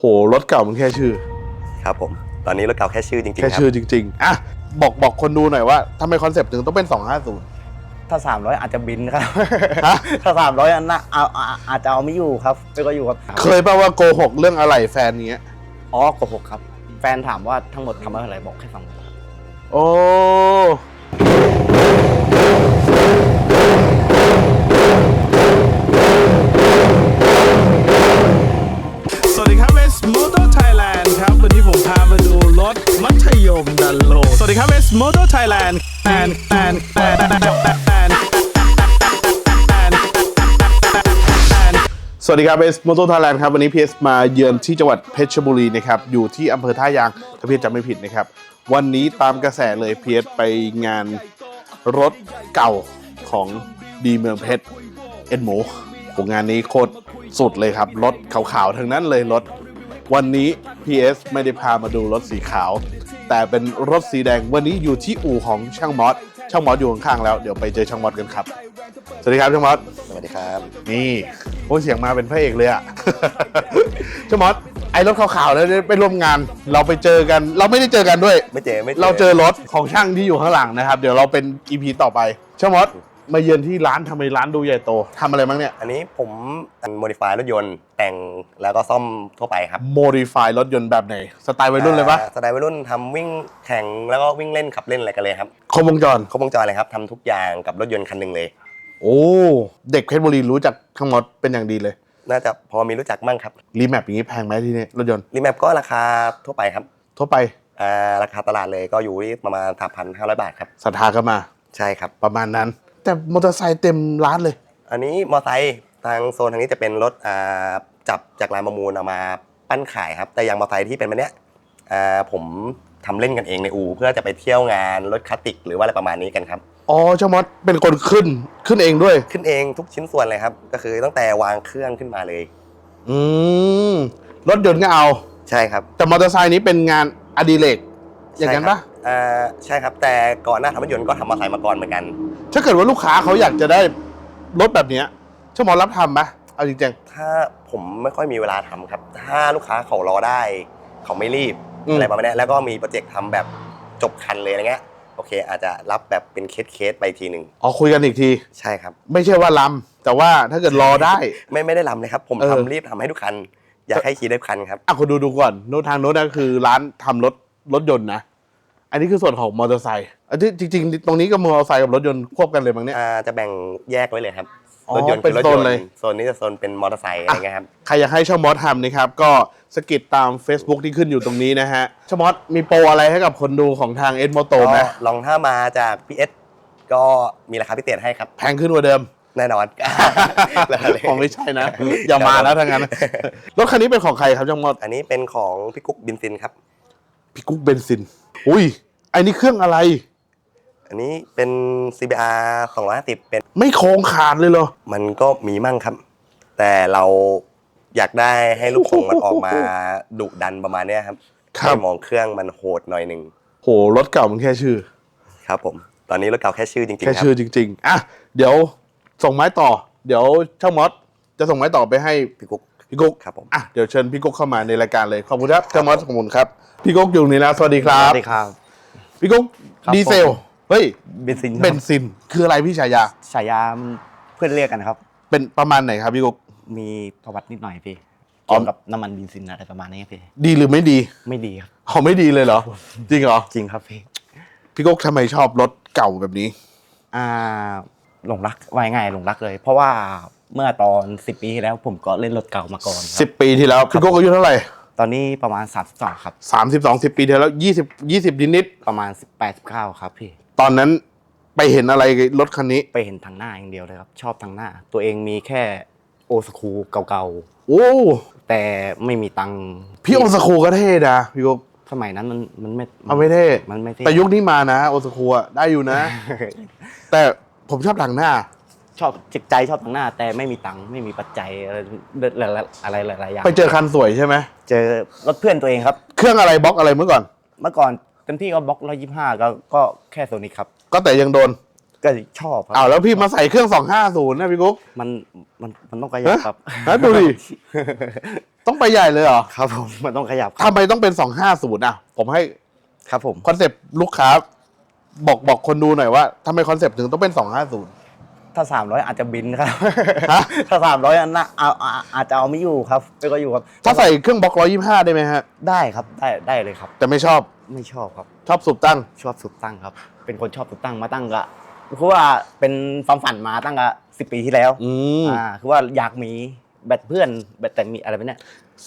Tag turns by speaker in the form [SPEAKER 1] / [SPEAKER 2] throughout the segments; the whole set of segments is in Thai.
[SPEAKER 1] โหรถเก่ามันแค่ชื่อ
[SPEAKER 2] ครับผม ตอนนี้รถเก่าแค่ชื่อจริงๆ
[SPEAKER 1] แค่
[SPEAKER 2] ครับ
[SPEAKER 1] ชื่อจริง ๆ อะ บอกบอกคนดูหน่อยว่าทำไมคอนเซปต์ถึงต้องเป็น 250
[SPEAKER 3] ถ้า 300 อาจจะบินครับ
[SPEAKER 1] ฮะ
[SPEAKER 3] ถ้า 300อันน่ะเอาเอาอาจจะเอาไม่อยู่ครับไม่ก็อยู่ครับ
[SPEAKER 1] เคยป่าว่าโกหกเรื่องอะไรแฟนเนี้ย
[SPEAKER 3] อ๋อโกหกครับ แฟนถามว่าทั้งหมดทำอะไรบอกแค่สองครับ
[SPEAKER 1] โอ้
[SPEAKER 4] ยมดันโลกสวัสดีครับเวสมอเตอร์ไทยแลนด์แอนแอนแอนแอนแอนแอน
[SPEAKER 1] สวัสดีครับเอสมอเตอร์ไทยแลนด์ครับ วันนี้พีเอสมาเยือนที่จังหวัดเพชรบุรีนะครับ อยู่ที่อำเภอท่ายาง ถ้าพีเอสจำไม่ผิดนะครับ วันนี้ตามกระแสเลยพีเอสไปงานรถเก่าของดีเมืองเพชรเอ็นโมโหงานนี้โคตรสุดเลยครับ รถขาวๆทั้งนั้นเลยรถ วันนี้ PS ไม่ได้พามาดูรถสีขาว แต่เป็นรถสีแดงวันนี้อยู่ที่อู่ของช่างมอสช่างมอสอยู่ข้างๆแล้วเดี๋ยวไปเจอช่างมอสกันครับ สวัสดีครับช่างมอส
[SPEAKER 2] สวัสดีครับ
[SPEAKER 1] นี่โอ้ยเสียงมาเป็นพระเอกเลยอะ ช่างมอสไอ้รถขาวๆแล้วไปร่วมงาน เราไปเจอกัน เราไม่ได้เจอกันด้วย
[SPEAKER 2] ไม่เจอไม่
[SPEAKER 1] เราเจอรถของช่างที่อยู่ข้างหลังนะครับ เดี๋ยวเราเป็น EP ต่อไปช่างมอส มาเยือนที่ร้านทำไมร้านดูใหญ่โตทำอะไรบ้างเนี่ย
[SPEAKER 2] อันนี้ผมโมดิฟายรถยนต์แต่งแล้วก็ซ่อมทั่วไปครับ
[SPEAKER 1] โมดิฟายรถยนต์แบบไหนสไตล์วัยรุ่นเลยปะ
[SPEAKER 2] อ่าสไตล์วัยรุ่นทำวิ่งแข่งแล้วก็วิ่งเล่นขับเล่นอะไรกันเลยครับ
[SPEAKER 1] ครบวงจร
[SPEAKER 2] ครบวงจรเลยครับทำทุกอย่างกับรถยนต์คันหนึ่งเลย
[SPEAKER 1] โอ้เด็กเพชรบุรีรู้จักช่างมอสเป็นอย่างดีเลย
[SPEAKER 2] น่าจะพอมีรู้จักมั่งครับ
[SPEAKER 1] รีแมปอย่างนี้แพงไหมที่นี่รถยนต์
[SPEAKER 2] รีแมปก็ราคาทั่วไปครับ
[SPEAKER 1] ทั่วไป
[SPEAKER 2] อ่าราคาตลาดเลยก็อยู่ที่ประมาณสามพันห้าร้อยบาทครับ
[SPEAKER 1] ศรัทธาก็มา
[SPEAKER 2] ใช่ครับ
[SPEAKER 1] ประมาณนั้น แต่มอเตอร์ไซค์เต็มร้านเลย
[SPEAKER 2] อันนี้มอไซค์ทางโซนทางนี้จะเป็นรถอ่าจับจากร้านประมูลเอามาปั้นขายครับ แต่อย่างมอไซค์ที่เป็นแบบเนี้ยอ่าผมทำเล่นกันเองในอู่เพื่อจะไปเที่ยวงานรถคลาสสิก หรือว่าอะไรประมาณนี้กันครับ
[SPEAKER 1] อ๋อช่างมอสเป็นคนขึ้นขึ้นเองด้วย
[SPEAKER 2] ขึ้นเองทุกชิ้นส่วนเลยครับ ก็คือตั้งแต่วางเครื่องขึ้นมาเลย
[SPEAKER 1] อืมรถยนต์ก็เอา
[SPEAKER 2] ใช่ครับ
[SPEAKER 1] แต่มอเตอร์ไซค์นี้เป็นงานอดิเรกอย่างนั้นปะ
[SPEAKER 2] ใช่ครับอ่าใช่ครับ แต่ก่อนหน้าทำรถยนต์ก็ทำมอเตอร์ไซค์มาก่อนเหมือนกัน
[SPEAKER 1] ถ้าเกิดว่าลูกค้าเขาอยากจะได้รถแบบเนี้ยช่างมอสรับทำปะเอาจริง
[SPEAKER 2] ถ้าผมไม่ค่อยมีเวลาทำครับ ถ้าลูกค้าเขารอได้ เขาไม่รีบ
[SPEAKER 1] อืม
[SPEAKER 2] อะไรประมาณเนี้ยแล้วก็มีโปรเจกต์ทำแบบจบคันเลยอะไรเงี้ยโอเค อาจจะรับแบบเป็นเคสเคสๆไปทีหนึ่ง
[SPEAKER 1] ๆอ๋อคุยกันอีกที
[SPEAKER 2] ใช่ครับ
[SPEAKER 1] ไม่ใช่ว่าลำแต่ว่าถ้าเกิดรอได้
[SPEAKER 2] ไม่ไม่ได้ลำเลยครับ ผม
[SPEAKER 1] เออ
[SPEAKER 2] ทำรีบทำให้ทุกคัน อยากให้ขี่ได้คันครับ
[SPEAKER 1] อะคุณดูดูก่อน โน้ตทางโน้ตนั่นคือร้านทำรถรถยนต์นะ อันนี้คือส่วนของมอเตอร์ไซค์อันที่จริงๆ ตรงนี้ก็มอเตอร์ไซค์กับรถยนต์ควบกันเลยมั้งเนี่ย
[SPEAKER 2] อ่าจะแบ่งแยกไว้เลยครับ
[SPEAKER 1] อ๋อ
[SPEAKER 2] รถยนต์
[SPEAKER 1] เป็น
[SPEAKER 2] คือรถ
[SPEAKER 1] โซ
[SPEAKER 2] ย
[SPEAKER 1] น
[SPEAKER 2] นต์
[SPEAKER 1] เลย
[SPEAKER 2] โซนนี้จะโซนเป็นมอเตอร์ไซค์อะไรเงี้ยครับ
[SPEAKER 1] ใครอยากให้ช่างมอสทำนะครับ ก็สกิดตาม Facebook ที่ขึ้นอยู่ตรงนี้นะฮะช่างมอสมีโปรอะไรให้กับคนดูของทางเอ็ดโมโตไหม
[SPEAKER 2] ก็ลองถ้ามาจากพีเอสก็มีราคาพิเศษให้ครับ
[SPEAKER 1] แพงขึ้นกว่าเดิม
[SPEAKER 2] แน่นอน
[SPEAKER 1] ผมไม่ใช่นะ อย่ามานะทางนั้นรถคันนี้เป็นของใครครับช่างมอส
[SPEAKER 2] อันนี้เป็นของพี่กุ๊กบินซินครับ
[SPEAKER 1] พี่กุ๊กเบนซิน อุ้ยไอ้นี่เครื่องอะไร
[SPEAKER 2] อันนี้เป็น CBR 250 เป็น
[SPEAKER 1] ไม่โค้งขาดเลยเหรอ
[SPEAKER 2] มันก็มีมั่งครับ แต่เราอยากได้ให้ลูกของมันออกมาดุดันประมาณเนี้ยครับ
[SPEAKER 1] ครับ
[SPEAKER 2] ให้มองเครื่องมันโหดหน่อยหนึ่ง
[SPEAKER 1] โหรถเก่ามันแค่ชื่อ
[SPEAKER 2] ครับผม ตอนนี้รถเก่าแค่ชื่อจริง
[SPEAKER 1] แค่
[SPEAKER 2] ๆครับ
[SPEAKER 1] ชื่อจริง ๆ อะ เดี๋ยวส่งไม้ต่อ เดี๋ยวช่างมอสจะส่งไม้ต่อไปให้
[SPEAKER 2] พี่กุ๊ก
[SPEAKER 1] พี่กุ๊ก
[SPEAKER 2] ครับผม
[SPEAKER 1] อะเดี๋ยวเชิญพี่กุ๊กเข้ามาในรายการเลยขอบคุณครับช่างมอสขอบคุณครับพี่กุ๊กอยู่นี่แล้วสวัสดีครับ
[SPEAKER 3] สวัสดีครับ
[SPEAKER 1] พี่กุ๊ก
[SPEAKER 3] ครับ
[SPEAKER 1] ดีเซล
[SPEAKER 3] ผม
[SPEAKER 1] เฮ้ย
[SPEAKER 3] เบนซิน
[SPEAKER 1] เบนซินคืออะไรพี่ชายา
[SPEAKER 3] ฉายาเพื่อนเรียกกันครับ
[SPEAKER 1] เป็นประมาณไหนครับพี่กุ๊ก
[SPEAKER 3] มีประวัตินิดหน่อยพี่
[SPEAKER 1] อ๋อ
[SPEAKER 3] เกี่ยวกับน้ำมันเบนซินอะไรประมาณนี้พี่
[SPEAKER 1] ดีหรือไม่ดี
[SPEAKER 3] ไม่ดีครับ
[SPEAKER 1] อ๋อไม่ดีเลยเหรอ จริงเหรอ
[SPEAKER 3] จริงครับพี่
[SPEAKER 1] พี่กุ๊กทำไมชอบรถเก่าแบบนี้
[SPEAKER 3] อ่าหลงรักว่าง่ายๆหลงรักเลย เพราะว่า เมื่อตอนสิบปีที่แล้วผมก็เล่นรถเก่ามาก่อนครับ
[SPEAKER 1] 10 ปีที่แล้วพี่กุ๊กอายุเท่าไหร่
[SPEAKER 3] ตอนนี้ประมาณ32ครับ
[SPEAKER 1] 32 10 ปีที่แล้ว 20 20นิด
[SPEAKER 3] ประมาณ 18 19ครับพี่
[SPEAKER 1] ๆตอนนั้นไปเห็นอะไรรถคันนี้
[SPEAKER 3] ไปเห็นทางหน้าอย่างเดียวเลยครับ ชอบทางหน้า ตัวเองมีแค่โอสคูเก่า
[SPEAKER 1] โอ้
[SPEAKER 3] ๆ แต่ไม่มีตังค์
[SPEAKER 1] พี่โอสคูก็เท่นะพี่กุ๊ก
[SPEAKER 3] สมัยนั้นมันมันไม่
[SPEAKER 1] เอาไม่เท่
[SPEAKER 3] มันไม่เท่
[SPEAKER 1] แต่ยุคนี้มานะโอสคูอะได้อยู่นะ แต่ผมชอบหลังหน้า
[SPEAKER 3] ชอบจิตใจชอบทางหน้า แต่ไม่มีตังค์ไม่มีปัจจัยอะไรอะไรหลายๆอย่าง
[SPEAKER 1] ไปเจอคันสวยใช่ไหม
[SPEAKER 3] เจอรถเพื่อนตัวเองครับ
[SPEAKER 1] เครื่องอะไรบล็อกอะไรเมื่อก่อน
[SPEAKER 3] เมื่อก่อนเต็มที่ก็บล็อกร้อยยี่ห้าก็ก็แค่โซนิคครับ
[SPEAKER 1] ก็แต่ยังโดน
[SPEAKER 3] ก็ชอบค
[SPEAKER 1] อ้า
[SPEAKER 3] รั
[SPEAKER 1] ว
[SPEAKER 3] บ
[SPEAKER 1] แล้วพี่มาใส่เครื่อง250นะพี่กุ๊ก
[SPEAKER 3] มันมันมันต้องกระยับครับ
[SPEAKER 1] ฮะดูดิตต้องไปใหญ่เลยเหรอ
[SPEAKER 3] ครับผมมันต้องขยับครับ
[SPEAKER 1] ทำไมต้องเป็นสองห้าศูนย์อะ ผมให้
[SPEAKER 3] ครับผม
[SPEAKER 1] คอนเซปต์ลูกค้าบอกบอกคนดูหน่อยว่าทำไมคอนเซปต์ถึงต้องเป็นสองห้าศูนย์
[SPEAKER 3] ถ้าสามร้อยอาจจะบินครับ
[SPEAKER 1] ฮะ
[SPEAKER 3] ถ้าสามร้อยอันน่ะเอาเอาอาจจะเอาไม่อยู่ครับไม่ก็อยู่ครับ
[SPEAKER 1] ถ้าใส่เครื่องบล็อกร้อยยี่ห้าได้ไหมฮะ
[SPEAKER 3] ได้ครับได้ได้เลยครับ
[SPEAKER 1] แต่ไม่ชอบ
[SPEAKER 3] ไม่ชอบครับ
[SPEAKER 1] ชอบสูบตั้ง
[SPEAKER 3] ชอบสุดตั้งครับ เป็นคนชอบสุดตั้งมาตั้งกะคือว่าเป็นความฝันมาตั้งกะสิบปีที่แล้ว
[SPEAKER 1] อืม
[SPEAKER 3] อ่าคือว่าอยากมีแบตเพื่อนแบตแต่มีอะไรแบบเนี้ย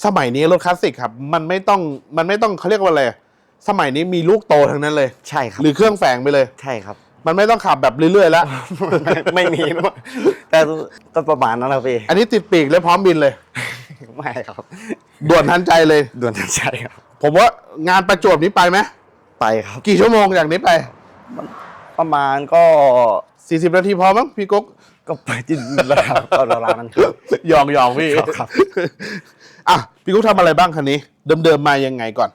[SPEAKER 1] สมัยนี้รถคลาสสิกครับ มันไม่ต้องมันไม่ต้องเขาเรียกว่าอะไรสมัยนี้มีลูกโตทั้งนั้นเลย
[SPEAKER 3] ใช่ครับ
[SPEAKER 1] หรือเครื่องแฝงไปเลย
[SPEAKER 3] ใช่ครับ
[SPEAKER 1] มันไม่ต้องขับแบบเรื่อยๆแล้ว
[SPEAKER 3] ไม่มีนะแต่ก็ประมาณนั้นแหละพี่
[SPEAKER 1] อันนี้ติดปีกและพร้อมบินเลย
[SPEAKER 3] ไม่ครับ
[SPEAKER 1] ด่วนทันใจเลย
[SPEAKER 3] ด่วนทันใจครับ
[SPEAKER 1] ผมว่างานประจวบนี้ไปไหม
[SPEAKER 3] ไปครับ
[SPEAKER 1] กี่ชั่วโมงจากนี้ไป
[SPEAKER 3] ประมาณก็
[SPEAKER 1] 40 นาทีพอมั้งพี่กุ๊ก
[SPEAKER 3] ก็ไปจินแล้วครับก็ราวๆนั้นครับ
[SPEAKER 1] หยองหยองพี่
[SPEAKER 3] ครับครับ
[SPEAKER 1] อะพี่กุ๊กทำอะไรบ้างคันนี้ เดิมๆมายังไงก่อน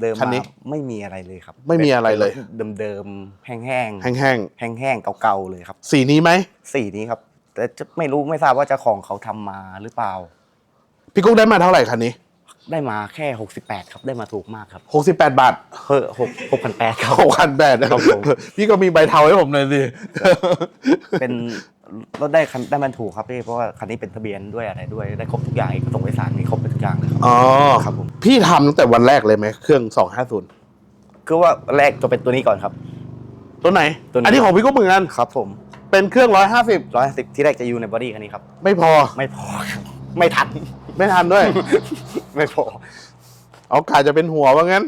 [SPEAKER 3] เดิมๆ
[SPEAKER 1] คันนี้
[SPEAKER 3] มาไม่มีอะไรเลยครับ
[SPEAKER 1] ไม่มีอะไรเลย
[SPEAKER 3] เดิมๆแห้งๆ
[SPEAKER 1] แห้ง
[SPEAKER 3] แห้งๆเก่าๆเลยครับ
[SPEAKER 1] ๆสีนี้ไหม
[SPEAKER 3] สีนี้ครับ แต่จะไม่รู้ไม่ทราบว่าเจ้าของเขาทำมาหรือเปล่า
[SPEAKER 1] พี่กุ๊กได้มาเท่าไหร่คันนี้
[SPEAKER 3] ได้มาแค่ 68 ครับได้มาถูกมากครับ
[SPEAKER 1] 68 บาท
[SPEAKER 3] เฮ้อหกหกพันแปดครับ
[SPEAKER 1] หกพันแปดนะครับ
[SPEAKER 3] ผม
[SPEAKER 1] พี่ก็มีใบเทาให้ผมหน่อยสิ
[SPEAKER 3] เป็นรถได้คันได้มันถูกครับพี่เพราะว่าคันนี้เป็นทะเบียนด้วยอะไรด้วยได้ครบทุกอย่างอีกส่งเอกสารมีครบทุกอย่างเลยครับ
[SPEAKER 1] อ๋อ
[SPEAKER 3] ครับผม
[SPEAKER 1] พี่ทำตั้งแต่วันแรกเลยไหมเครื่อง 250
[SPEAKER 3] คือว่าแรกจะเป็นตัวนี้ก่อนครับ
[SPEAKER 1] ตัวไหน
[SPEAKER 3] ตัวนี้
[SPEAKER 1] อันนี้ของพี่ก็เหมือนกัน
[SPEAKER 3] ครับผม
[SPEAKER 1] เป็นเครื่อง 150
[SPEAKER 3] ร้อยห้าสิบที่แรกจะอยู่ในบอดี้คันนี้ครับ
[SPEAKER 1] ไม่พอ
[SPEAKER 3] ไม่พอครับไม่ทัน
[SPEAKER 1] ไม่ทันด้วย
[SPEAKER 3] ไม่พอ
[SPEAKER 1] เอากาจะเป็นหัวว่างั้น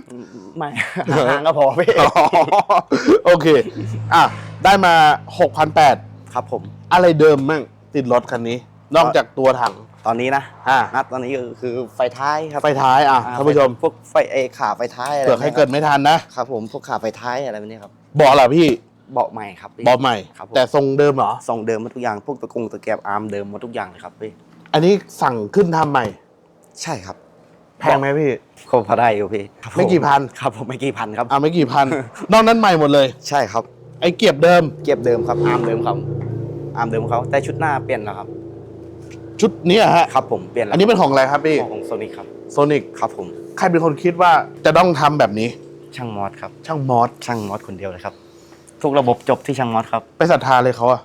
[SPEAKER 3] ไม่ห่างๆก็พอพี่
[SPEAKER 1] อ๋อโอเค อะ ได้มา6,800
[SPEAKER 3] ครับผม
[SPEAKER 1] อะไรเดิมมั่งติดรถคันนี้ นอกจากตัวถัง
[SPEAKER 3] ตอนนี้นะ
[SPEAKER 1] อ่า
[SPEAKER 3] นัดตอนนี้ก็คือไฟท้ายครับ
[SPEAKER 1] ไฟท้ายอะ
[SPEAKER 3] อ่
[SPEAKER 1] ท่านผู้ชม
[SPEAKER 3] พวกไฟเอขาไฟท้ายอะไร
[SPEAKER 1] เผื่อใครเกิดไม่ทันนะ
[SPEAKER 3] ครับผม พวกขาไฟท้ายอะไรแบบนี้ครับ
[SPEAKER 1] เบาะล่ะพี่
[SPEAKER 3] เบาะใหม่ครับพี่
[SPEAKER 1] เบาะใหม่
[SPEAKER 3] ครับผม
[SPEAKER 1] แต่ทรงเดิมเหรอ
[SPEAKER 3] ส่งเดิมหมาทุกอย่าง พวกตะกงตะแกรงอาร์มเดิมหมาทุกอย่างเลยครับพี่
[SPEAKER 1] อันนี้สั่งขึ้นทำใหม่
[SPEAKER 3] ใช่ครับ
[SPEAKER 1] แพงไหมพี่
[SPEAKER 3] ก็พอได้อยู่พี่ครับ
[SPEAKER 1] ไม่กี่พัน
[SPEAKER 3] ครับผมไม่กี่พันครับ
[SPEAKER 1] อะไม่กี่พัน นอกนั้นใหม่หมดเลย
[SPEAKER 3] ใช่ครับ
[SPEAKER 1] ไอ้เก็บเดิม
[SPEAKER 3] เก็บเดิมครับ อาร์มเดิมครับอาร์มเดิมเขาแต่ชุดหน้าเปลี่ยนแล้วครับ
[SPEAKER 1] ชุดเนี้ยฮะ
[SPEAKER 3] ครับผมเปลี่ยนแล้ว
[SPEAKER 1] อันนี้เป็นของอะไรครับพี่
[SPEAKER 3] ของโซนิครับ
[SPEAKER 1] โซนิก
[SPEAKER 3] ครับผม
[SPEAKER 1] ใครเป็นคนคิดว่าจะต้องทำแบบนี้
[SPEAKER 3] ช่างมอสครับ
[SPEAKER 1] ช่างมอส
[SPEAKER 3] ช่างมอสคนเดียวเลยครับ ทุกระบบจบที่ช่างมอสครับ
[SPEAKER 1] ไปศรัทธาเลยเขาอะ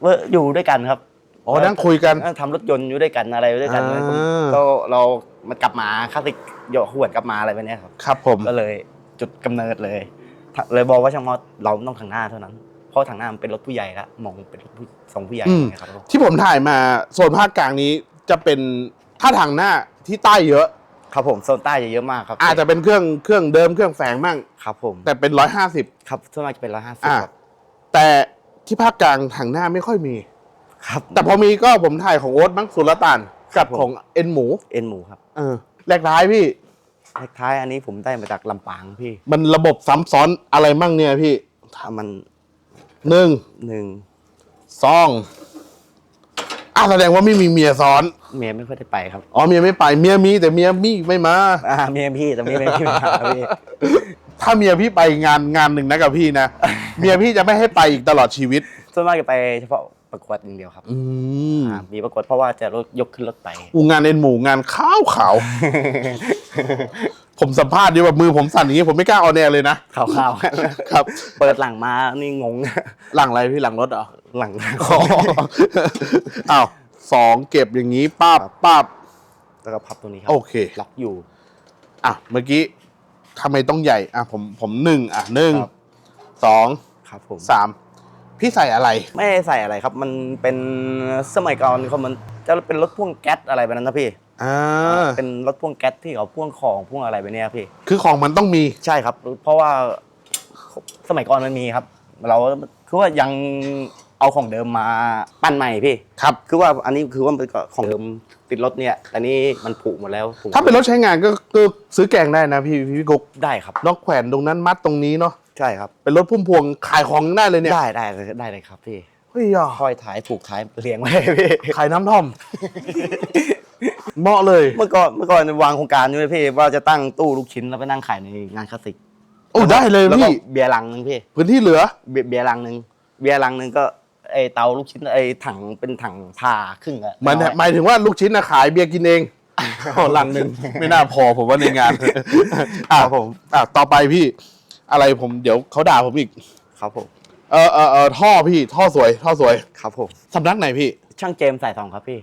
[SPEAKER 3] เว่าอยู่ด้วยกันครับ
[SPEAKER 1] อ๋อนั่งคุยกัน
[SPEAKER 3] เออทำรถยนต์อยู่ด้วยกันอะไรอยู่ด้วยกัน
[SPEAKER 1] อ่า
[SPEAKER 3] ผมก็เรามากลับมาคลาสสิกโยกหวนกลับมาอะไรแบบเนี้ยครับ
[SPEAKER 1] ครับผม
[SPEAKER 3] ก็เลยจุดกำเนิดเลยถ้าเลยบอกว่าช่างมอสเราต้องทางหน้าเท่านั้น เพราะทางหน้ามันเป็นรถผู้ใหญ่ละมองเป็นรถผู้ทรงผู้ใหญ่
[SPEAKER 1] อืม
[SPEAKER 3] นะครับ
[SPEAKER 1] ที่ผมถ่ายมาโซนภาคกลางนี้จะเป็นถ้าทางหน้าที่ใต้เยอะ
[SPEAKER 3] ครับผมโซนใต้จะเยอะมากครับ
[SPEAKER 1] อาจจะเป็นเครื่องเครื่องเดิมเครื่องแฝงมั่ง
[SPEAKER 3] ครับผม
[SPEAKER 1] แต่เป็นร้อยห้าสิบ
[SPEAKER 3] ครับส่วนมากจะเป็นร้อยห้าสิบ
[SPEAKER 1] อ่า
[SPEAKER 3] ครับ
[SPEAKER 1] แต่ที่ภาคกลางทางหน้าไม่ค่อยมี
[SPEAKER 3] ครับ
[SPEAKER 1] แต่พอมีก็ผมถ่ายของโอ๊ตมั้งสุลต่าน
[SPEAKER 3] ครั
[SPEAKER 1] กับบ
[SPEAKER 3] ผม
[SPEAKER 1] ของเอ็นหมู
[SPEAKER 3] เอ็นหมูครับ
[SPEAKER 1] เออแรกร้ายพี่
[SPEAKER 3] เลขท้ายอันนี้ผมได้มาจากลำปางพี่
[SPEAKER 1] มันระบบซ้ำซ้อนอะไรมั่งเนี่ยพี่
[SPEAKER 3] ถ้ามัน
[SPEAKER 1] หนึ่ง
[SPEAKER 3] หนึ่ง
[SPEAKER 1] สองอะแสดงว่าไม่มีเมียซ้อน
[SPEAKER 3] เมียไม่ค่อยได้ไปครับ
[SPEAKER 1] อ๋อเมียไม่ไปเมียมีแต่เมียมี่ไม่มา
[SPEAKER 3] อ่าเมียพี่แต่เมียไม่พี่มาพี่
[SPEAKER 1] ถ้าเมียพี่ไปงานงานหนึ่งนะกับพี่นะ เมียพี่จะไม่ให้ไปอีกตลอดชีวิต
[SPEAKER 3] ส่วนมากจะไปเฉพาะ ประกวดอย่างเดียวครับ
[SPEAKER 1] อืม
[SPEAKER 3] อ่ามีประกวดเพราะว่าจะรถยกขึ้นรถไป
[SPEAKER 1] อูงานเอ็นหมูงานขาวขาวผมสัมภาษณ์ดีแบบมือผมสั่นอย่างนี้ผมไม่กล้าออนแอร์เลยนะ
[SPEAKER 3] ข่าวๆ
[SPEAKER 1] ครับ
[SPEAKER 3] เปิดหลังมานี่งง
[SPEAKER 1] หลังอะไรพี่หลังรถเหรอ
[SPEAKER 3] หลัง
[SPEAKER 1] อ๋ออ้าวสองเก็บอย่างนี้ป้าบป้าบ
[SPEAKER 3] แล้วก็พับตัวนี้ครั
[SPEAKER 1] โอเค
[SPEAKER 3] ล็อกอยู่
[SPEAKER 1] อะเมื่อกี้ทำไมต้องใหญ่ อะผมผมหนึ่งอะหนึ่ง
[SPEAKER 3] ครับ
[SPEAKER 1] สอง
[SPEAKER 3] ครับผม
[SPEAKER 1] สาม พี่ใส่อะไร
[SPEAKER 3] ไม่ได้ใส่อะไรครับ มันเป็นสมัยก่อนเขามันจะเป็นรถพ่วงแก๊สอะไรแบบนั้นนะพี่
[SPEAKER 1] อ่า
[SPEAKER 3] เป็นรถพ่วงแก๊สที่เขาพ่วงของพ่วงอะไรแบบเนี้ยพี่
[SPEAKER 1] คือของมันต้องมี
[SPEAKER 3] ใช่ครับ เพราะว่าสมัยก่อนมันมีครับ เราคือว่ายังเอาของเดิมมาปั้นใหม่พี่
[SPEAKER 1] ครับ
[SPEAKER 3] คือว่าอันนี้คือว่ามันเป็นของเดิมติดรถเนี่ยแต่นี่มันผุหมดแล้วผุ
[SPEAKER 1] ถ้าเป็นรถใช้งานก็ก็ซื้อแกงได้นะพี่พี่กุ๊ก
[SPEAKER 3] ได้ครับ
[SPEAKER 1] นอกแขวนตรงนั้นมัดตรงนี้เนาะ
[SPEAKER 3] ใช่ครับ
[SPEAKER 1] เป็นรถพุ่มพวงขายของยังได้เลยเนี่ย
[SPEAKER 3] ได้ได้เลยได้เลยครับพี่
[SPEAKER 1] เฮ้ยอะ
[SPEAKER 3] ห้อยท้ายผูกท้ายเรียงไว้เลยพี่
[SPEAKER 1] ขายน้ำท่อม เหมาะเลย
[SPEAKER 3] เมื่อก่อนเมื่อก่อนวางโครงการอยู่เลยพี่ว่าจะตั้งตู้ลูกชิ้นแล้วไปนั่งขายในงานคลาสสิก
[SPEAKER 1] โอ้ได้เลย
[SPEAKER 3] แล้วก็
[SPEAKER 1] พี่
[SPEAKER 3] เบียร์ลังหนึงพี่
[SPEAKER 1] พื้นที่เหลือ
[SPEAKER 3] เบียร์เบียร์ลังหนึงเบียร์ลังหนึงก็ไอเตาลูกชิ้นไอถังเป็นถังผ่าครึ่งอะ
[SPEAKER 1] หมายหมายถึงว่าลูกชิ้นนะขายเบียร์กินเองอ๋อลังหนึ่งไม่น่าพอผมว่าในงาน อะ
[SPEAKER 3] ครับผม
[SPEAKER 1] อะต่อไปพี่ อะไรผมเดี๋ยวเขาด่าผมอีก
[SPEAKER 3] ครับผม
[SPEAKER 1] เออเออเออท่อพี่ท่อสวย ท่อสวย
[SPEAKER 3] ครับผม
[SPEAKER 1] สำนักไหนพี่
[SPEAKER 3] ช่างเจมส์สายทองครับพี่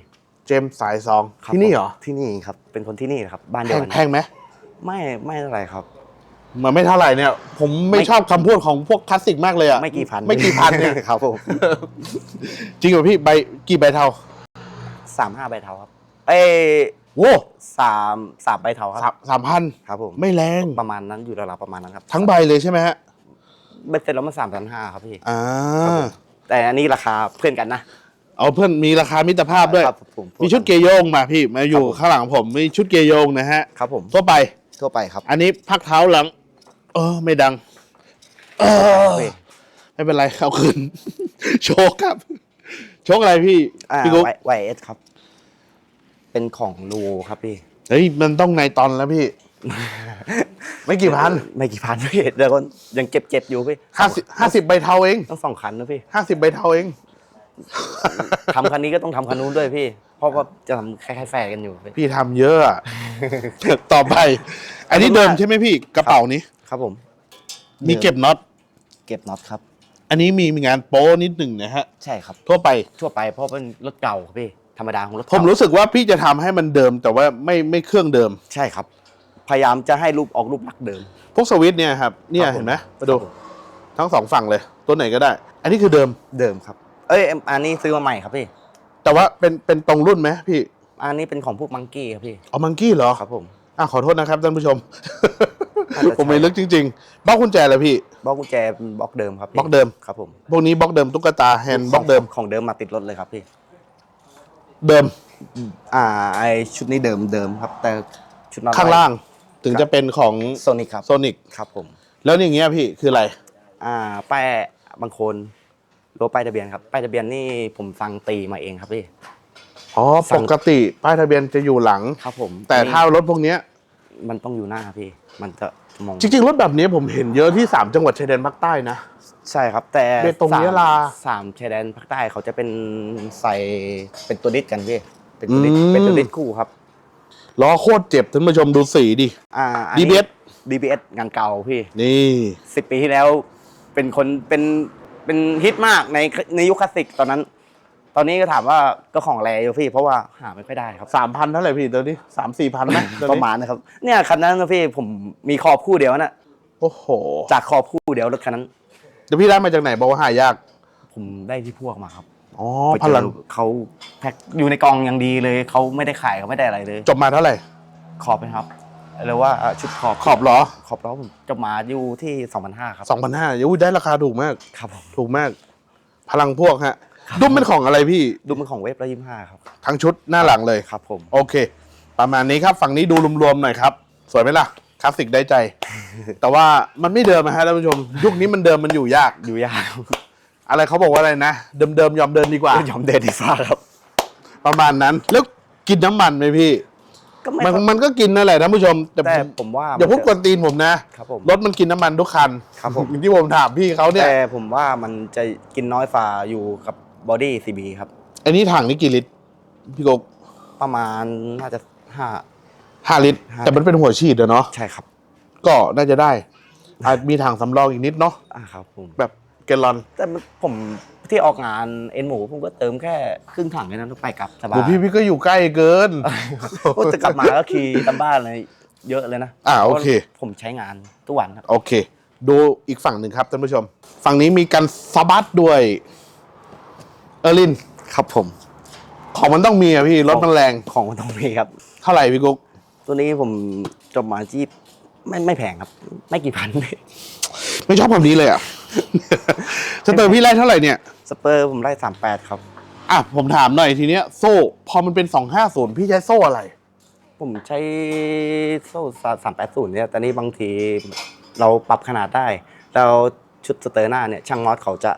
[SPEAKER 1] เจมส์สายซอง
[SPEAKER 3] ครับ
[SPEAKER 1] ที่นี่เหรอ
[SPEAKER 3] ผมที่นี่ครับ เป็นคนที่นี่ครับ บ้าน
[SPEAKER 1] แพ
[SPEAKER 3] เดียว
[SPEAKER 1] ง
[SPEAKER 3] กัน
[SPEAKER 1] แพงไหม
[SPEAKER 3] ไม่ไม่เท่าไหร่ครับ
[SPEAKER 1] มันไม่เท่าไหร่เนี่ย ผมไม่
[SPEAKER 3] ไม่
[SPEAKER 1] ชอบคำพูดของพวกคลาสสิกมากเลยอะ
[SPEAKER 3] ไม่กี่พัน
[SPEAKER 1] ไม่กี่พันเนี่ย
[SPEAKER 3] ครับผม
[SPEAKER 1] จริงเหรอพี่ใบกี่ใบเท่า
[SPEAKER 3] สามห้าใบเทาครับ เอ้ย
[SPEAKER 1] โว้
[SPEAKER 3] สามสามใบเทาค
[SPEAKER 1] สา
[SPEAKER 3] รั
[SPEAKER 1] ม
[SPEAKER 3] บ
[SPEAKER 1] สามพัน
[SPEAKER 3] ครับผม
[SPEAKER 1] ไม่แรง
[SPEAKER 3] ประมาณนั้นอยู่ราวๆประมาณนั้นครับ
[SPEAKER 1] ทั้งใบเลยใช่ไหมฮะ
[SPEAKER 3] เบ็ดเสร็จแล้วมันสามพันห้าครับพี่
[SPEAKER 1] อ่า
[SPEAKER 3] แต่อันนี้ราคาเพื่อนกันนะ
[SPEAKER 1] เอาเพื่อนมีราคามิตรภาพด้วย
[SPEAKER 3] ครับผม
[SPEAKER 1] มีชุดเกยโยงมาพี่มาอยู่
[SPEAKER 3] ครับผม
[SPEAKER 1] ข้างหลังผมมีชุดเกยโยงนะฮะ
[SPEAKER 3] ครับผม
[SPEAKER 1] ทั่วไป
[SPEAKER 3] ทั่วไปครับ
[SPEAKER 1] อันนี้พักเท้าหลัง เออไม่ดัง เออ
[SPEAKER 3] พี่
[SPEAKER 1] ไม่เป็นไรเอาคืน โชคครับ โชคอะไรพี่
[SPEAKER 3] อ่า
[SPEAKER 1] พี่กุ๊ก
[SPEAKER 3] ไวเอสครับ เป็นของลูครับพี่
[SPEAKER 1] เฮ้ยมันต้องในตอนแล้วพี่ ไม่กี่พัน
[SPEAKER 3] ไม่กี่พันพี่เดี๋ยวก็ยังเจ็บเจ็บๆอยู่พี่
[SPEAKER 1] ห้าสิบห้าสิบใบเทาเอง
[SPEAKER 3] ต้องสองคันนะพี่
[SPEAKER 1] ห้าสิบใบเทาเอง
[SPEAKER 3] ทำคันนี้ก็ต้องทำคันนู้นด้วยพี่ เพราะว่าจะทำคล้ายๆแฝดกันอยู่พี่
[SPEAKER 1] พี่ทำเยอะอะ ต่อไป อันนี้เดิมใช่ไหมพี่กระเป๋านี้
[SPEAKER 3] ครับผม
[SPEAKER 1] มีเก็บน็อต
[SPEAKER 3] เก็บน็อตครับ
[SPEAKER 1] อันนี้มีมีงานโป้นิดหนึ่งนะฮะ
[SPEAKER 3] ใช่ครับ
[SPEAKER 1] ทั่วไป
[SPEAKER 3] ทั่วไปเพราะเป็นรถเก่าครับพี่ ธรรมดาของรถ
[SPEAKER 1] ผม
[SPEAKER 3] เก่า
[SPEAKER 1] รู้สึกว่าพี่จะทำให้มันเดิมแต่ว่าไม่ไม่เครื่องเดิม
[SPEAKER 3] ใช่ครับ พยายามจะให้รูปออกรูปลักษณ์เดิม
[SPEAKER 1] พวกสวิตช์เนี่ยครับเนี่ย
[SPEAKER 3] ครับผม
[SPEAKER 1] เห็นไหมมาดู
[SPEAKER 3] ครับผม
[SPEAKER 1] ทั้งสองฝั่งเลย ตัวไหนก็ได้ อันนี้คือเดิม
[SPEAKER 3] เดิมครับ เอ้ยอันนี้ซื้อมาใหม่ครับพี่
[SPEAKER 1] แต่ว่าเป็นเป็นตรงรุ่นไหมพี่
[SPEAKER 3] อันนี้เป็นของพวกมังกี้ครับพี่
[SPEAKER 1] เอามังกี้เหรอ
[SPEAKER 3] ครับผม
[SPEAKER 1] อะขอโทษนะครับท่านผู้ชม
[SPEAKER 3] น่าจะใช่
[SPEAKER 1] ผมไม่ลึกจริงๆบล็อกกุญแจเลยพี่
[SPEAKER 3] บล็อกกุญแจเป็นบล็อกเดิมครับพี่
[SPEAKER 1] บล็อกเดิม
[SPEAKER 3] ครับผม
[SPEAKER 1] พวกนี้บล็อกเดิมตุ๊กตาแฮนด์บล็อกเดิม
[SPEAKER 3] ของเดิมมาติดรถเลยครับพี่
[SPEAKER 1] เดิม
[SPEAKER 3] อ่าไอชุดนี้เดิมเดิมครับ แต่ชุดน็อต
[SPEAKER 1] ข้างล่างถึงจะเป็นของ
[SPEAKER 3] โซนิกครับ
[SPEAKER 1] โซนิก
[SPEAKER 3] ครับผม
[SPEAKER 1] แล้วอย่างเงี้ยพี่คืออะไร
[SPEAKER 3] อ่าป้ายบางคนรั้วป้ายทะเบียนครับป้ายทะเบียนนี่ผมสั่งตีมาเองครับพี่
[SPEAKER 1] อ๋อ
[SPEAKER 3] สั่
[SPEAKER 1] ป
[SPEAKER 3] ง
[SPEAKER 1] กติป้ายทะเบียนจะอยู่หลัง
[SPEAKER 3] ครับผม
[SPEAKER 1] แต่ถ้ารถพวกเนี้ย
[SPEAKER 3] มันต้องอยู่หน้าพี่ มันจะมอง
[SPEAKER 1] จริงๆรถแบบนี้ผมเห็นเยอะที่ 3 จังหวัดชายแดนภาคใต้นะ
[SPEAKER 3] ใช่ครับแต่
[SPEAKER 1] เบตง
[SPEAKER 3] สาม
[SPEAKER 1] ยะลา
[SPEAKER 3] สามชายแดนภาคใต้เขาจะเป็นใส่เป็นตัวดิสกันพี่เป็นตัวดิส
[SPEAKER 1] อืม
[SPEAKER 3] เป็นตัวดิสคู่ครับ
[SPEAKER 1] ล้อโคตรเจ็บท่านผู้ชมดูสีดิ
[SPEAKER 3] อ่า
[SPEAKER 1] DBS
[SPEAKER 3] DBS งานเก่าพี่
[SPEAKER 1] นี่
[SPEAKER 3] สิบปีที่แล้วเป็นคนเป็นเป็นฮิตมากในในยุคคลาสสิกตอนนั้น ตอนนี้ก็ถามว่าก็ของแรอยู่พี่ เพราะว่าหาไม่ค่อยได้ครับ
[SPEAKER 1] สามพันเท่าไหร่พี่ตัวนี้สามสี่พันไหมตัว
[SPEAKER 3] ป
[SPEAKER 1] นี้
[SPEAKER 3] ระมาณนะครับ เนี่ยคันนั้นนะพี่ผมมีขอบคู่เดียวนะ
[SPEAKER 1] โอ้โห
[SPEAKER 3] จากขอบคู่เดียวรถคันนั้น
[SPEAKER 1] เดี๋ยวพี่ได้มาจากไหนบอกว่าหายาก
[SPEAKER 3] ผมได้ที่พวกมาครับ
[SPEAKER 1] อ๋อ
[SPEAKER 3] ไป
[SPEAKER 1] พ
[SPEAKER 3] เจอ
[SPEAKER 1] ลัง
[SPEAKER 3] เขาแพ็คอยู่ในกองอย่างดีเลยเขาไม่ได้ขายเขาไม่ได้อะไรเลย
[SPEAKER 1] จบมาเท่าไหร่
[SPEAKER 3] ขอบไหมครับเรียกว่าอ่าชุดขอบ
[SPEAKER 1] ขอบล้อ
[SPEAKER 3] ขอบล้อผมจบมาอยู่ที่2,500ครับ
[SPEAKER 1] สองพันห้ายูได้ราคาถูกมาก
[SPEAKER 3] ครับผม
[SPEAKER 1] ถูกมาก พลังพวกฮะ ดุ้มเป็นของอะไรพี่
[SPEAKER 3] ดูเป็นของเว็บละยี่ห้าครับ
[SPEAKER 1] ทั้งชุดหน้าหลังเลย
[SPEAKER 3] ครับผม
[SPEAKER 1] โอเค ประมาณนี้ครับ ฝั่งนี้ดูรวมๆหน่อยครับ สวยไหมล่ะ คลาสสิกได้ใจ แต่ว่ามันไม่เดิมนะฮะท่านผู้ชม ยุคนี้มันเดิมมันอยู่ยาก
[SPEAKER 3] อยู่ยาก
[SPEAKER 1] อะไรเขาบอกว่าอะไรนะ เดิมๆยอมเดินดีกว่า
[SPEAKER 3] ยอมเดินดีฟ้าครับ
[SPEAKER 1] ประมาณนั้น แล้วกินน้ำมันไหมพี่
[SPEAKER 3] ก็ไม่
[SPEAKER 1] มัน
[SPEAKER 3] ค่อย
[SPEAKER 1] มันก็กินนั่นแหละท่านผู้ชม แต่
[SPEAKER 3] แต่ผมว่า
[SPEAKER 1] อย่าพูดก
[SPEAKER 3] มั
[SPEAKER 1] วนตีนผมนะ
[SPEAKER 3] ครับผม
[SPEAKER 1] รถมันกินน้ำมันทุกคัน
[SPEAKER 3] ครับผม
[SPEAKER 1] อย่างที่ผมถามพี่เขาเนี่ย
[SPEAKER 3] แต่ผมว่ามันจะกินน้อยฝ่าอยู่กับบอดี้ซีบีครับ
[SPEAKER 1] อันนี้ถังนี่กี่ลิตรพี่กก
[SPEAKER 3] ประมาณน่าจะห้า
[SPEAKER 1] ห้าลิตร
[SPEAKER 3] ห้า
[SPEAKER 1] แต่มันเป็นหัวฉีดอะเนาะ
[SPEAKER 3] ใช่ครับ
[SPEAKER 1] ก็น่าจะได้อาจมีถังสำรองอีกนิดเนาะ
[SPEAKER 3] อ่าครับผม
[SPEAKER 1] แบบแกลลอน
[SPEAKER 3] แต่มันผมที่ออกงานเอ็นหมูผมก็เติมแค่ครึ่งถังแค่นั้นไปกลับสบา
[SPEAKER 1] โห
[SPEAKER 3] ย
[SPEAKER 1] พี่พี่ก็อยู่ใกล้เกิน
[SPEAKER 3] โอ้จะกลับมาก็ขี่ตามบ้านเลยเยอะเลยนะ
[SPEAKER 1] อ่าโอเค
[SPEAKER 3] พราะผมใช้งานทุกวันครับ
[SPEAKER 1] โอเค ดูอีกฝั่งหนึ่งครับท่านผู้ชม ฝั่งนี้มีการสะบัดด้วย เออร์ลิน
[SPEAKER 3] ครับผม
[SPEAKER 1] ของมันต้องมีอะพี่รถมันแรง
[SPEAKER 3] ของมันต้องมีครับ
[SPEAKER 1] เท่าไหร่พี่กุ๊ก
[SPEAKER 3] ตัวนี้ผมจบมาที่ไม่ไม่แพงครับ ไม่กี่พัน
[SPEAKER 1] ไม่ชอบแบบนี้เลยอะสเตอร์พี่ไล่เท่าไหร่เนี่ย
[SPEAKER 3] สเปอร์ผมได้สามแปดครับ
[SPEAKER 1] อะผมถามหน่อยทีเนี้ยโซ่ พอมันเป็น250พี่ใช้โซ่อะไร
[SPEAKER 3] ผมใช้โซ่สามแปดศูนย์เนี่ยแต่นี่บางทีเราปรับขนาดได้แล้วชุดสเตอร์หน้าเนี่ย ช่างน็อตเขาจะ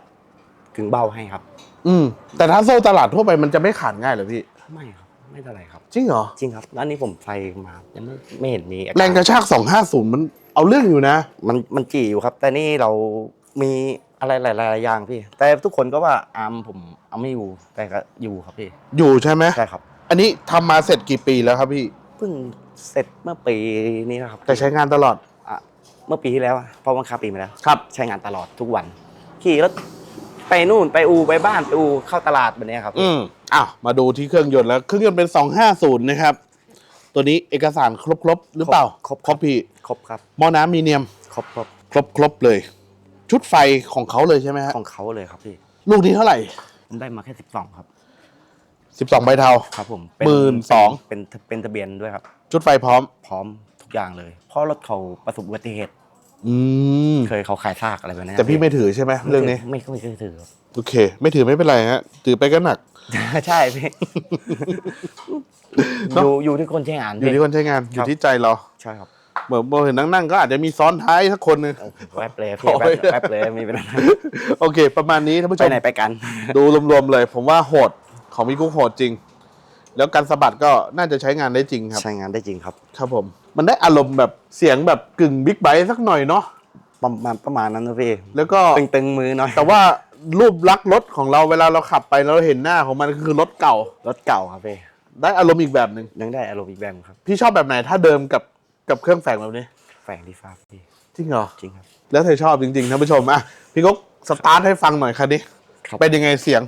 [SPEAKER 3] กึ่งเบ้าให้ครับ
[SPEAKER 1] อืม แต่ถ้าโซ่ตลาดทั่วไปมันจะไม่ขาดง่ายเหรอพี่
[SPEAKER 3] ไม่ครับ ไม่เท่าไหร่ครับ
[SPEAKER 1] จริงเหรอ
[SPEAKER 3] จริงครับแล้วอันนี้ผมใส่มายังไม่ไม่เห็นมีอาา
[SPEAKER 1] แรงกระชาก 250 มันเอาเรื่องอยู่นะ
[SPEAKER 3] มันมันจีอยู่ครับ แต่นี่เรามีอะไรหลายๆอย่างพี่ แต่ทุกคนก็ว่าอาร์มผมเอาไม่อยู่แต่ก็อยู่ครับพี่
[SPEAKER 1] อยู่ใช่ไหม
[SPEAKER 3] ใช่ครับ
[SPEAKER 1] อันนี้ทำมาเสร็จกี่ปีแล้วครับพี่
[SPEAKER 3] เพิ่งเสร็จเมื่อปีนี้นะครับ
[SPEAKER 1] แต่ใช้งานตลอด
[SPEAKER 3] อะเมื่อปีที่แล้วอะเพราะว่าค้าปีมาแล้ว
[SPEAKER 1] ครับ
[SPEAKER 3] ใช้งานตลอดทุกวัน ขี่รถ ไปนู่นไปอูไปบ้านไปอูเข้าตลาดแบบเนี้ยครับ
[SPEAKER 1] อืมอ้าวมาดูที่เครื่องยนต์แล้ว เครื่องยนต์เป็น 250 นะครับ ตัวนี้เอกสารครบครบหรือเปล่า
[SPEAKER 3] ครบ
[SPEAKER 1] ครบพี่
[SPEAKER 3] ครบครับ
[SPEAKER 1] หม้อน้ำมีเนียม
[SPEAKER 3] ครบครบ
[SPEAKER 1] ครบครบเลย ชุดไฟของเขาเลยใช่ไหมฮะ
[SPEAKER 3] ของเขาเลยครับพี่
[SPEAKER 1] ลูกนี้เท่าไหร่
[SPEAKER 3] ผมได้มาแค่สิบสองครับ
[SPEAKER 1] 12ใบเทา
[SPEAKER 3] ครับผม
[SPEAKER 1] หมื่นสอง
[SPEAKER 3] เป็นเป็นทะเบียนด้วยครับ
[SPEAKER 1] ชุดไฟพร้อม
[SPEAKER 3] พร้อมทุกอย่างเลยเพราะรถเขาประสบอุบัติเหตุ
[SPEAKER 1] อืม
[SPEAKER 3] เคยเขาขายซากอะไรแบบเนี้ย
[SPEAKER 1] แต่พี่ไม่ถือใช่ไหมเรื่องนี้
[SPEAKER 3] ไม่ไม่เคยถือครับ
[SPEAKER 1] โอเค ไม่ถือไม่เป็นไรฮะถือไปก็หนัก
[SPEAKER 3] ใช่พี่
[SPEAKER 1] เนอะ
[SPEAKER 3] อยู่อยู่ที่คนใช้งาน
[SPEAKER 1] อยู่ที่คนใช้งานอ
[SPEAKER 3] ครั
[SPEAKER 1] ยู่
[SPEAKER 3] บ
[SPEAKER 1] ที่ใจเรา
[SPEAKER 3] ใช่ครับ
[SPEAKER 1] เหมือนเราเห็นนั่งๆก็อาจจะมีซ้อนท้ายสักคนหนึง
[SPEAKER 3] โอ้โหแวบเลยพี่
[SPEAKER 1] โอ้
[SPEAKER 3] แวยบแวบเลยมีเป็นไร
[SPEAKER 1] โอเค ประมาณนี้ท่านผู้ช
[SPEAKER 3] ไป
[SPEAKER 1] ม
[SPEAKER 3] ไหนไปกัน
[SPEAKER 1] ดูรวมๆเลย ผมว่าโหดของพี่กุ๊กโหดจริง แล้วการสะบัดก็น่าจะใช้งานได้จริงครับ
[SPEAKER 3] ใช้งานได้จริงครับ
[SPEAKER 1] ครับผม มันได้อารมณ์แบบเสียงแบบกึ่งบิ๊กไบค์สักหน่อยเนาะ
[SPEAKER 3] ประมาณประมาณนั้นนะพี่
[SPEAKER 1] แล้วก็
[SPEAKER 3] ตึงๆมือหน่อย
[SPEAKER 1] แต่ว่ารูปลักษณ์รถของเราเวลาเราขับไปแล้วเราเห็นหน้าของมันก็คือรถเก่า
[SPEAKER 3] รถเก่าครับพี่
[SPEAKER 1] ได้อารมณ์อีกแบบหนึ่ง
[SPEAKER 3] ยังได้อารมณ์อีกแบบครับ
[SPEAKER 1] พี่ชอบแบบไหนถ้าเดิมกับกับเครื่องแฝงแบบนี้
[SPEAKER 3] แฝงดีฟ้าพี่
[SPEAKER 1] จริงเหรอ
[SPEAKER 3] จริงครับ
[SPEAKER 1] แล้วเธอชอบจริงๆท่านผู้ชมอะพี่กุ๊กสตาร์ทให้ฟังหน่อยคันนี้
[SPEAKER 3] ครับ
[SPEAKER 1] เป็นยังไงเสียง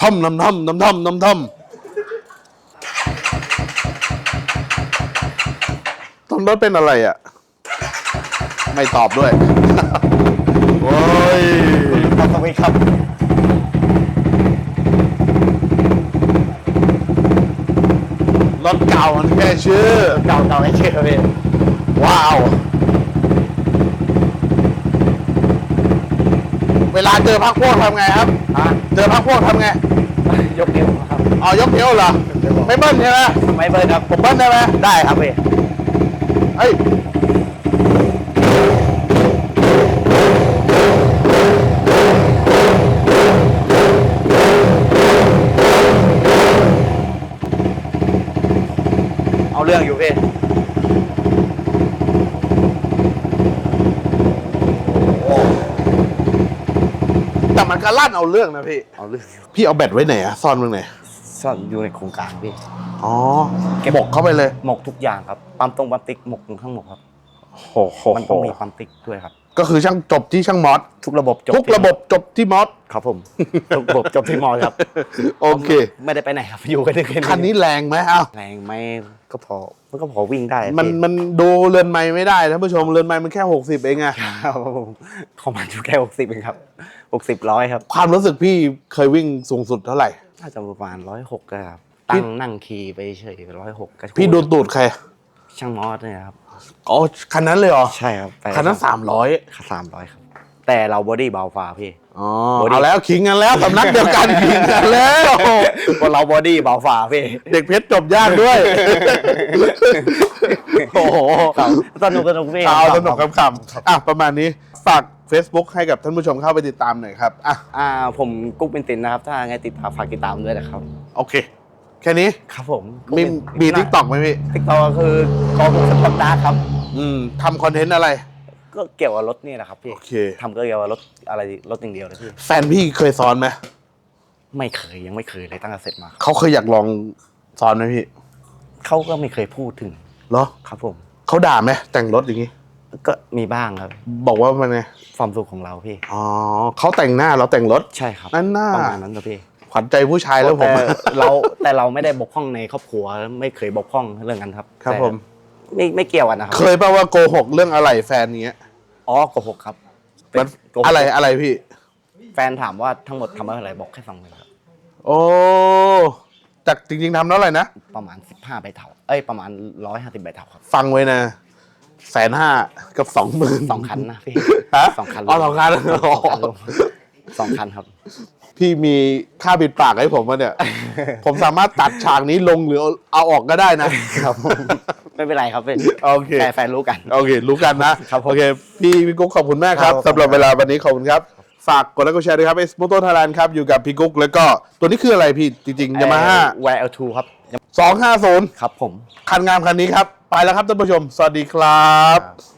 [SPEAKER 1] ท่อมน้ำท่อมน้ำท่อมน้ำท่อม ต้นรถเป็นอะไรอะ ไม่ตอบด้วย โอ้ย
[SPEAKER 3] ครับตรงนี้ครับ
[SPEAKER 1] รถเก่ามันแค่ชื่อ
[SPEAKER 3] เก่าเก่าไม่เชื่อพี่
[SPEAKER 1] ว้าว เวลาเจอพักพวกทำไงครับ
[SPEAKER 3] อะ
[SPEAKER 1] เจอพักพวกทำไง
[SPEAKER 3] ยกนิ้วครับ
[SPEAKER 1] อ๋อยกเที่ยวเหรอ ไม่เบิ้ลใช่ไหม
[SPEAKER 3] ไม่เบิร์นครับ
[SPEAKER 1] ผมเบิ้ลได้ไหม
[SPEAKER 3] ได้ครับพี่
[SPEAKER 1] เฮ้ย
[SPEAKER 3] เอาเรื่องอยู่พี่
[SPEAKER 1] แต่มันก็ลั่นเอาเรื่องนะพี่
[SPEAKER 3] เอาเรื่อง
[SPEAKER 1] พี่เอาแบตไว้ไหนอะซ่อนไว้ไหน
[SPEAKER 3] ซ่อนอยู่ในโครงการพี่
[SPEAKER 1] อ๋อหมกเข้าไปเลย
[SPEAKER 3] หมกทุกอย่างครับปั๊มตรงปั๊มติ๊กหมกทั้งหมดครับ
[SPEAKER 1] โอ้โห
[SPEAKER 3] มันต้องมีปั๊มติ๊กด้วยครับ
[SPEAKER 1] ก็คือช่างจบที่ช่างมอส
[SPEAKER 3] ทุกระบบจบ
[SPEAKER 1] ทุก
[SPEAKER 3] ที่
[SPEAKER 1] ระบบจบที่มอส
[SPEAKER 3] ครับผม ทุกระบบจบที่มอครับ
[SPEAKER 1] โอเค
[SPEAKER 3] ไม่ได้ไปไหนครับอยู่กันที่
[SPEAKER 1] คันนี้แรงไหมอ้าว
[SPEAKER 3] แรงไหม ก็พอมันก็พอวิ่งได้
[SPEAKER 1] มัน
[SPEAKER 3] พี่
[SPEAKER 1] มันดูเรือนไม้ไม่ได้ท่านผู้ชมเรือนไม้มันแค่ 60 เองอะ
[SPEAKER 3] ครับผมเขามาอยู่แค่หกสิบเองครับหกสิบร้อยครับ
[SPEAKER 1] ความรู้สึกพี่เคยวิ่งสูงสุดเท่าไหร่
[SPEAKER 3] น่าจะประมาณร้อยหกครับตั้งนั่งขี่ไปเฉยร้อยหกก็
[SPEAKER 1] พี่ดูตูดใคร
[SPEAKER 3] ช่างมอสเนี่ยครับ
[SPEAKER 1] อ๋อคันนั้นเลยเหรอ
[SPEAKER 3] ใช่ครับแต่
[SPEAKER 1] คันนั้นสามร้อย
[SPEAKER 3] สามร้อยครับ แต่เราบอดี้เบาฝ่าพี่
[SPEAKER 1] อ๋อ
[SPEAKER 3] Body
[SPEAKER 1] เอาแล้วขิงกันแล้วสำนักเดียวกันขิงกันแล้ว
[SPEAKER 3] เพราะเราบอดี้เบาฝ่าพี่
[SPEAKER 1] เด็กเพชรจบยากด้วย โอ้โห
[SPEAKER 3] ครับสนุกสนุกพี่
[SPEAKER 1] เอาสนุกคำๆอะประมาณนี้ฝาก Facebook ให้กับท่านผู้ชมเข้าไปติดตามหน่อยครับอะ
[SPEAKER 3] อ่าผมกุ๊กเป็นตินนะครับ ถ้าไงติดตามฝากติดตามด้วยนะครับ
[SPEAKER 1] โอเค แค่นี้
[SPEAKER 3] ครับผม
[SPEAKER 1] มีมีทิกตอกไหมพี่
[SPEAKER 3] ทิกตอกคือ กองสปอร์ตดาร์ครับ
[SPEAKER 1] อืมทำคอนเทนต์อะไร
[SPEAKER 3] ก็เกี่ยวกับรถนี่แหละครับพี่
[SPEAKER 1] โอเค
[SPEAKER 3] ทำก็เกี่ยวกับรถอะไรรถอย่างเดียวเลยพี่
[SPEAKER 1] แฟนพี่เคยซ้อนไหม
[SPEAKER 3] ไม่เคยยังไม่เคยเลยตั้งแต่เสร็จมา
[SPEAKER 1] เขาเคยอยากลองซ้อนไหมพี่
[SPEAKER 3] เขาก็ไม่เคยพูดถึง
[SPEAKER 1] เหรอ
[SPEAKER 3] ครับผม
[SPEAKER 1] เขาด่าไหมแต่งรถอย่างนี้
[SPEAKER 3] ก็มีบ้างครับ
[SPEAKER 1] บอกว่ามันไง
[SPEAKER 3] ความสุขของเราพี่
[SPEAKER 1] อ๋อเขาแต่งหน้าเราแต่งรถ
[SPEAKER 3] ใช่ครับ
[SPEAKER 1] นั่นน่า
[SPEAKER 3] ประมาณนั้นนะพี่
[SPEAKER 1] ขวัญใจผู้ชายแล้วผม
[SPEAKER 3] แต่เราแต่เราไม่ได้บกพร่องในครอบครัวไม่เคยบกพร่องเรื่องนั้นครับ
[SPEAKER 1] ครับ
[SPEAKER 3] แต่
[SPEAKER 1] ผม
[SPEAKER 3] ไม่ไม่เกี่ยวกันนะครับ
[SPEAKER 1] เคยป่าว่าโกหกเรื่องอะไรแฟนเนี้ย
[SPEAKER 3] อ๋อโกหกครับ
[SPEAKER 1] มัน
[SPEAKER 3] โกหก
[SPEAKER 1] อะไรอะไรพี่
[SPEAKER 3] แฟนถามว่าทั้งหมดทำอะไรบอกแค่สองหมื่นครับ
[SPEAKER 1] โอ้จากจริง ๆทำเท่าไหร่นะ
[SPEAKER 3] ประมาณสิบห้าใบเถาเอ้ยประมาณร้อยห้าสิบใบเถาครับ
[SPEAKER 1] ฟังไว้นะแสนห้ากับสองหมื่น
[SPEAKER 3] สองคันนะพี่
[SPEAKER 1] ฮะ
[SPEAKER 3] สองคัน
[SPEAKER 1] อ๋อสองคัน
[SPEAKER 3] สองคันรวมสองคันครับ
[SPEAKER 1] พี่มีค่าปิดปากให้ผมมาเนี่ย ผมสามารถตัดฉากนี้ลงหรือเอาเอาออกก็ได้นะครับ
[SPEAKER 3] ผม ไม่เป็นไรครับพี่
[SPEAKER 1] โอเค
[SPEAKER 3] แต่แฟนรู้กัน
[SPEAKER 1] โอเค รู้กันนะครับ
[SPEAKER 3] ผม
[SPEAKER 1] โอเค พี่พี่กุ๊กขอบคุณมากครับ
[SPEAKER 3] ครับ
[SPEAKER 1] สำหรับเวลาวันนี้ขอบคุณครับ ฝากกดไลค์กดแชร์ด้วยครับเอสโมโตไทยแลนด์ครับ อยู่กับพี่กุ๊กแล้วก็ตัวนี้คืออะไรพี่ จริงๆยามาฮ่า
[SPEAKER 3] แวร์เอลทูครับ
[SPEAKER 1] สองห้าศูนย์
[SPEAKER 3] ครับผม
[SPEAKER 1] คันงามคันนี้ครับ ไปแล้วครับท่านผู้ชม สวัสดีครับ